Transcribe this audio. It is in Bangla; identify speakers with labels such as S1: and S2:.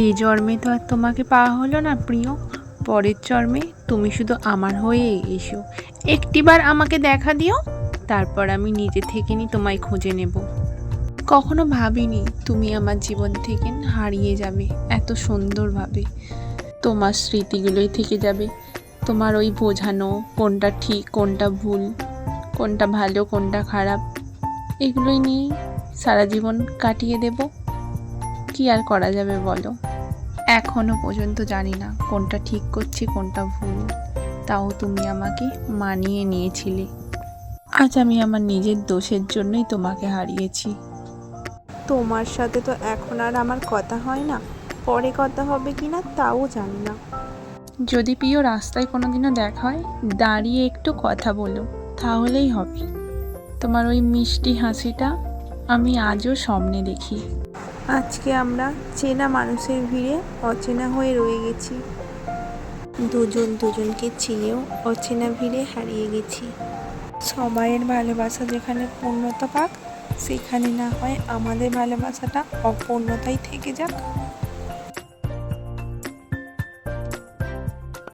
S1: এই জন্মে তো আর তোমাকে পাওয়া হলো না, প্রিয়। পরের জন্মে তুমি শুধু আমার হয়ে এসো। একটিবার আমাকে দেখা দিও, তারপর আমি নিজে থেকে নি তোমায় খুঁজে নেব। কখনো ভাবিনি তুমি আমার জীবন থেকে হারিয়ে যাবে, এত সুন্দরভাবে। তোমার স্মৃতিগুলোই থেকে যাবে। তোমার ওই বোঝানো, কোনটা ঠিক, কোনটা ভুল, কোনটা ভালো, কোনটা খারাপ, এগুলোই নিয়েই সারা জীবন কাটিয়ে দেব। কি আর করা যাবে বলো? এখনও পর্যন্ত জানি না কোনটা ঠিক করছি কোনটা ভুল। তাও তুমি আমাকে মানিয়ে নিয়েছিলে। আজ আমি আমার নিজের দোষের জন্যই তোমাকে হারিয়েছি।
S2: তোমার সাথে তো এখন আর আমার কথা হয় না। পরে কথা হবে কি না তাও জানি না।
S1: যদি প্রিয় রাস্তায় কোনোদিনও দেখা হয় দাঁড়িয়ে একটু কথা বলো তাহলেই হবে। তোমার ওই মিষ্টি হাসিটা আমি আজও সামনে দেখি।
S2: আজকে আমরা চেনা মানুষের ভিড়ে অচেনা হয়ে রয়ে গেছি। দুজন দুজনকে চিনেও অচেনা ভিড়ে হারিয়ে গেছি। সবাইয়ের ভালোবাসা যেখানে পূর্ণতা পাক, সেখানে না হয় আমাদের ভালোবাসাটা অপূর্ণতাই থেকে যাক।